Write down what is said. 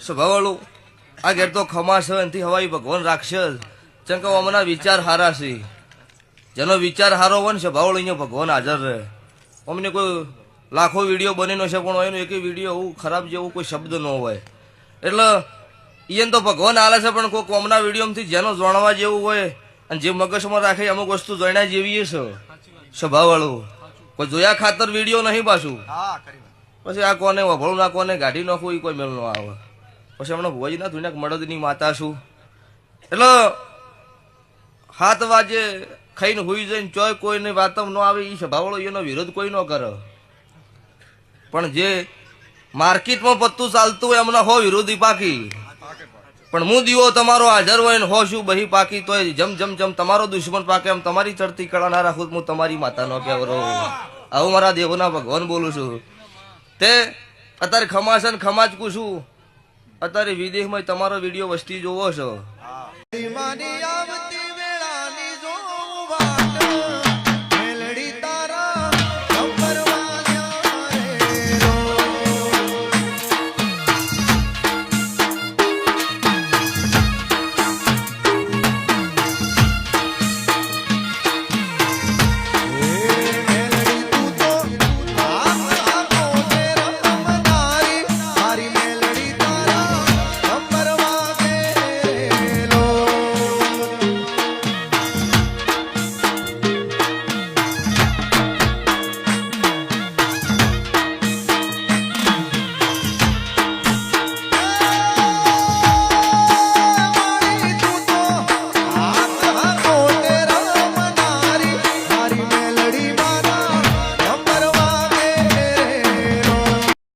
સ્વભાવવાળું? આ ઘેર તો ખમાસ છે એનાથી હવાઈ ભગવાન જ. ચમ કે અમના વિચાર હારા છે. જેનો વિચાર હારો હોય ને સ્વભાવવાળો અહીંયા ભગવાન હાજર રહે. અમને કોઈ લાખો વીડિયો બનેલો છે પણ એનો એક વીડિયો એવું ખરાબ જેવું કોઈ શબ્દ ન હોય. એટલે ઈયન તો ભગવાન હાલે છે, પણ કોઈ કોમના વિડીયોમાંથી જેનો જાણવા જેવું હોય અને જે મગજમાં રાખે અમુક વસ્તુ જોઈના જેવી છે. સ્વભાવવાળું. કોઈ જોયા ખાતર વીડિયો નહીં પાછું. પછી આ કોને વભળું ના કોને, ગાઢી નાખવું એ કોઈ મેળ ન આવે. પછી હમણાં ભુવાજી ના ધુને મળદની માતા છું. એટલે હાથ વાજે ખાઈને હોઈ જઈને ચોય કોઈને વાતમ ન આવે એ સભાવાળો એનો વિરોધ કોઈ ન કરે. પણ જે માર્કેટમાં પત્તું ચાલતું હોય એમના હો વિરોધી પાકી. પણ હું દીવો તમારો હાજર હોય ને હો શું બહી પાકી, તોય જમ જમ જમ તમારો દુશ્મન પાકે, એમ તમારી ચડતી કળા ના રાખું હું તમારી માતા નો કહેવરો. આવું મારા દેવોના ભગવાન બોલું છું. તે અત્યારે ખમાસન ખમાજ કુશું અત્યારે વિદેશમાં તમારો વીડિયો વસ્તી જોવો છો.